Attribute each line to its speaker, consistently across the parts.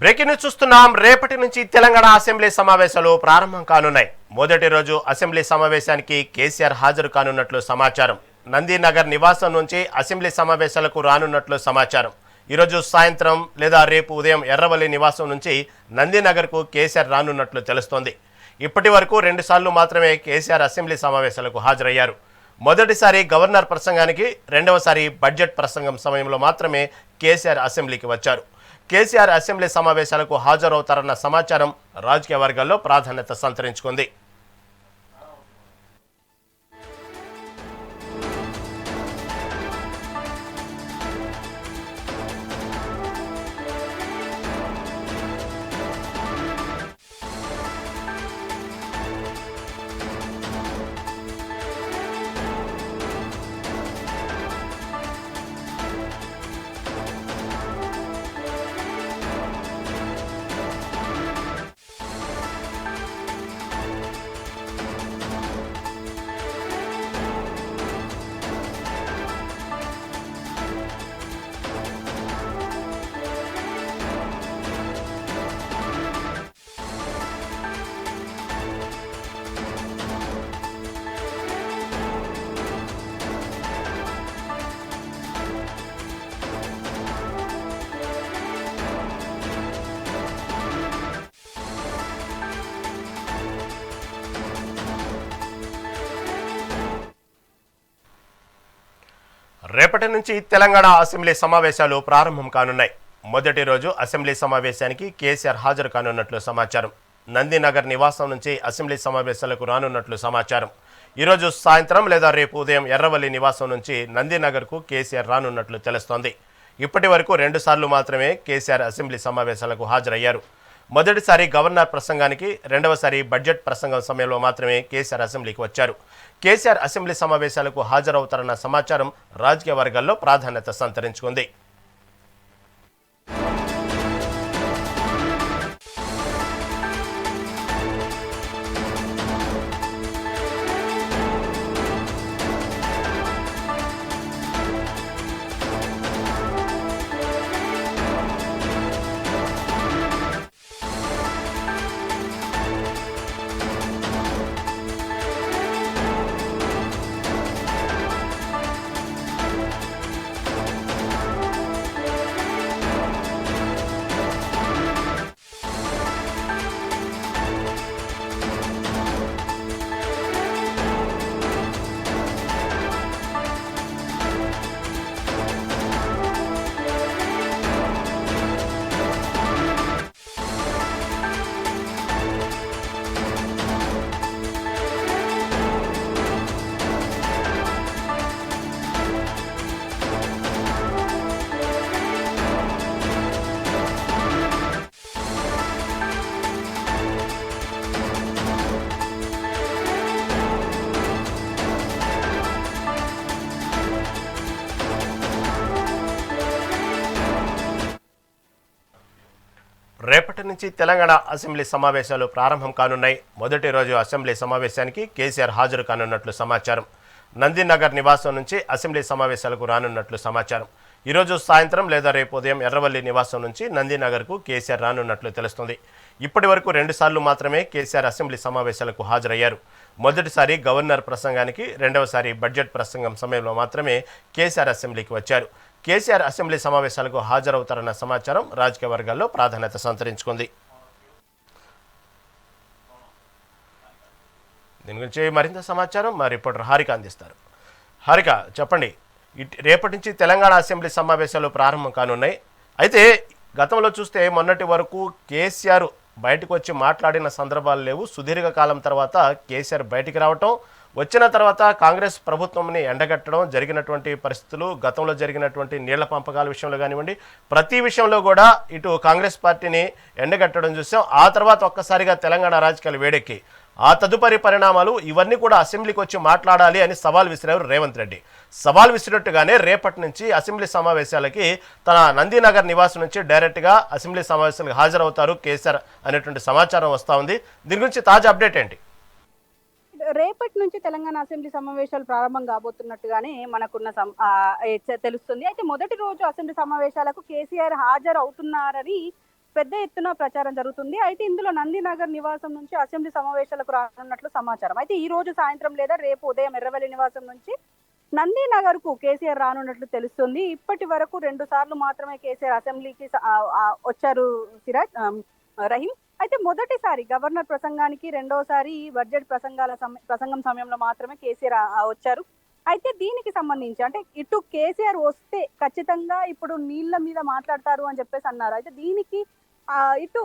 Speaker 1: Breaking news చూస్తున్నాం. రేపటి నుంచి తెలంగాణ అసెంబ్లీ సమావేశాలు ప్రారంభం కానున్నాయి. మొదటి రోజు అసెంబ్లీ సమావేశానికి కేసీఆర్ హాజరు కానున్నట్లు సమాచారం. నందీనగర్ నివాసం నుంచి అసెంబ్లీ సమావేశాలకు రానున్నట్లు సమాచారం. ఈరోజు సాయంత్రం లేదా రేపు ఉదయం ఎర్రవల్లి నివాసం నుంచి నందీనగర్కు కేసీఆర్ రానున్నట్లు తెలుస్తోంది. ఇప్పటి వరకు రెండుసార్లు మాత్రమే కేసీఆర్ అసెంబ్లీ సమావేశాలకు హాజరయ్యారు. మొదటిసారి గవర్నర్ ప్రసంగానికి రెండవసారి బడ్జెట్ ప్రసంగం సమయంలో మాత్రమే కేసీఆర్ అసెంబ్లీకి వచ్చారు. కేసీఆర్ అసెంబ్లీ సమావేశాలకు హాజరవుతారన్న సమాచారం రాజకీయ వర్గాల్లో ప్రాధాన్యత సంతరించుకుంది. రేపటి నుంచి తెలంగాణ అసెంబ్లీ సమావేశాలు ప్రారంభం కానున్నాయి. మొదటి రోజు అసెంబ్లీ సమావేశానికి కేసీఆర్ హాజరు కానున్నట్లు సమాచారం. నందినగర్ నివాసం నుంచి అసెంబ్లీ సమావేశాలకు రానున్నట్లు సమాచారం. ఈరోజు సాయంత్రం లేదా రేపు ఉదయం ఎర్రవల్లి నివాసం నుంచి నందినగర్కు కేసీఆర్ రానున్నట్లు తెలుస్తోంది. ఇప్పటి వరకు రెండుసార్లు మాత్రమే కేసీఆర్ అసెంబ్లీ సమావేశాలకు హాజరయ్యారు. మొదటిసారి గవర్నర్ ప్రసంగానికి రెండవసారి బడ్జెట్ ప్రసంగం సమయంలో మాత్రమే కేసీఆర్ అసెంబ్లీకి వచ్చారు. కేసీఆర్ అసెంబ్లీ సమావేశాలకు హాజరవుతారన్న సమాచారం రాజకీయ వర్గాల్లో ప్రాధాన్యత సంతరించుకుంది. రేపటి నుంచి తెలంగాణ అసెంబ్లీ సమావేశాలు ప్రారంభం కానున్నాయి. మొదటి రోజు అసెంబ్లీ సమావేశానికి కేసీఆర్ హాజరు కానున్నట్లు సమాచారం. నందినగర్ నివాసం నుంచి అసెంబ్లీ సమావేశాలకు రానున్నట్లు సమాచారం. ఈరోజు సాయంత్రం లేదా రేపు ఉదయం ఎర్రవల్లి నివాసం నుంచి నందినగర్కు కేసీఆర్ రానున్నట్లు తెలుస్తుంది. ఇప్పటి వరకు రెండుసార్లు మాత్రమే కేసీఆర్ అసెంబ్లీ సమావేశాలకు హాజరయ్యారు. మొదటిసారి గవర్నర్ ప్రసంగానికి రెండవసారి బడ్జెట్ ప్రసంగం సమయంలో మాత్రమే కేసీఆర్ అసెంబ్లీకి వచ్చారు. కేసీఆర్ అసెంబ్లీ సమావేశాలకు హాజరవుతారన్న సమాచారం రాజకీయ వర్గాల్లో ప్రాధాన్యత సంతరించుకుంది. దీని గురించి మరింత సమాచారం మా రిపోర్టర్ హారిక అందిస్తారు. హారిక చెప్పండి ఇట్- రేపటి నుంచి తెలంగాణ అసెంబ్లీ సమావేశాలు ప్రారంభం కానున్నాయి. అయితే గతంలో చూస్తే మొన్నటి వరకు కేసీఆర్ బయటకు వచ్చి మాట్లాడిన సందర్భాలు లేవు. సుదీర్ఘకాలం తర్వాత కేసీఆర్ బయటికి రావటం వచ్చిన తర్వాత కాంగ్రెస్ ప్రభుత్వంని ఎండగట్టడం జరిగినటువంటి పరిస్థితులు గతంలో జరిగినటువంటి నీళ్ళ పంపకాల విషయంలో కానివ్వండి ప్రతి విషయంలో కూడా ఇటు కాంగ్రెస్ పార్టీని ఎండగట్టడం చూసాం. ఆ తర్వాత ఒక్కసారిగా తెలంగాణ రాజకీయాలు వేడెక్కి. ఆ తదుపరి పరిణామాలు ఇవన్నీ కూడా అసెంబ్లీకి వచ్చి మాట్లాడాలి అని సవాల్ విసిరారు రేవంత్ రెడ్డి. సవాల్ విసిరినట్టుగానే రేపటి నుంచి అసెంబ్లీ సమావేశాలకి తన నందీనగర్ నివాసం నుంచి డైరెక్ట్గా అసెంబ్లీ సమావేశాలకు హాజరవుతారు కేసీఆర్ అనేటువంటి సమాచారం వస్తూ ఉంది. దీని గురించి తాజా అప్డేట్ ఏంటి?
Speaker 2: రేపటి నుంచి తెలంగాణ అసెంబ్లీ సమావేశాలు ప్రారంభం కాబోతున్నట్టుగానే మనకున్న తెలుస్తుంది. అయితే మొదటి రోజు అసెంబ్లీ సమావేశాలకు కేసీఆర్ హాజరు అవుతున్నారని పెద్ద ఎత్తున ప్రచారం జరుగుతుంది. అయితే ఇందులో నందినగర్ నివాసం నుంచి అసెంబ్లీ సమావేశాలకు రానున్నట్లు సమాచారం. అయితే ఈ రోజు సాయంత్రం లేదా రేపు ఉదయం ఎర్రవల్లి నివాసం నుంచి నందినగర్కు కేసీఆర్ రానున్నట్లు తెలుస్తుంది. ఇప్పటి వరకు రెండు సార్లు మాత్రమే కేసీఆర్ అసెంబ్లీకి వచ్చారు సిరాజ్. రహీం. అయితే మొదటిసారి గవర్నర్ ప్రసంగానికి రెండోసారి బడ్జెట్ ప్రసంగాల ప్రసంగం సమయంలో మాత్రమే కేసీఆర్ వచ్చారు. అయితే దీనికి సంబంధించి అంటే ఇటు కేసీఆర్ వస్తే ఖచ్చితంగా ఇప్పుడు నీళ్ళ మీద మాట్లాడతారు అని చెప్పేసి అన్నారు. అయితే దీనికి ఇటు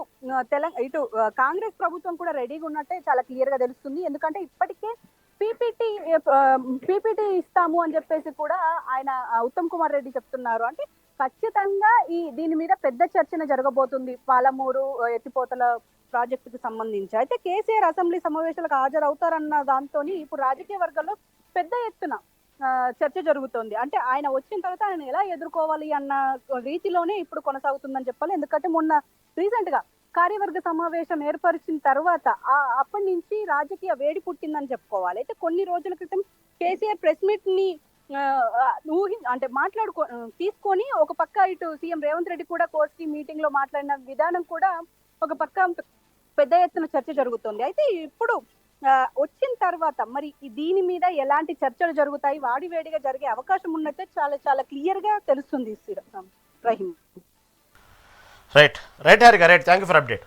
Speaker 2: తెలంగాణ ఇటు కాంగ్రెస్ ప్రభుత్వం కూడా రెడీగా ఉన్నట్టే చాలా క్లియర్గా తెలుస్తుంది. ఎందుకంటే ఇప్పటికే పీపీటీ పీపీటీ ఇస్తాము అని చెప్పేసి కూడా ఆయన ఉత్తమ్ కుమార్ రెడ్డి చెప్తున్నారు. అంటే ఖచ్చితంగా ఈ దీని మీద పెద్ద చర్చన జరగబోతుంది. పాలమూరు ఎత్తిపోతల ప్రాజెక్టుకు సంబంధించి. అయితే కేసీఆర్ అసెంబ్లీ సమావేశాలకు హాజరవుతారన్న దాంతో ఇప్పుడు రాజకీయ వర్గాల్లో పెద్ద ఎత్తున చర్చ జరుగుతోంది. అంటే ఆయన వచ్చిన తర్వాత ఆయన ఎలా ఎదుర్కోవాలి అన్న రీతిలోనే ఇప్పుడు కొనసాగుతుందని చెప్పాలి. ఎందుకంటే మొన్న రీసెంట్గా కార్యవర్గ సమావేశం ఏర్పరిచిన తర్వాత ఆ అప్పటి నుంచి రాజకీయ వేడి పుట్టిందని చెప్పుకోవాలి. అయితే కొన్ని రోజుల క్రితం కేసీఆర్ ప్రెస్ మీట్ని ఊహి అంటే మాట్లాడుకో తీసుకొని ఒక పక్క ఇటు సీఎం రేవంత్ రెడ్డి కూడా కోర్టు మీటింగ్లో మాట్లాడిన విధానం కూడా ఒక పక్క పెద్ద ఎత్తున చర్చ జరుగుతుంది. అయితే ఇప్పుడు వచ్చిన తర్వాత మరి దీని మీద ఎలాంటి చర్చలు జరుగుతాయి? వాడి వేడిగా జరిగే అవకాశం ఉన్నట్టే చాలా చాలా క్లియర్గా తెలుస్తుంది Rahim.
Speaker 1: Right. Right Harika right. Thank you for update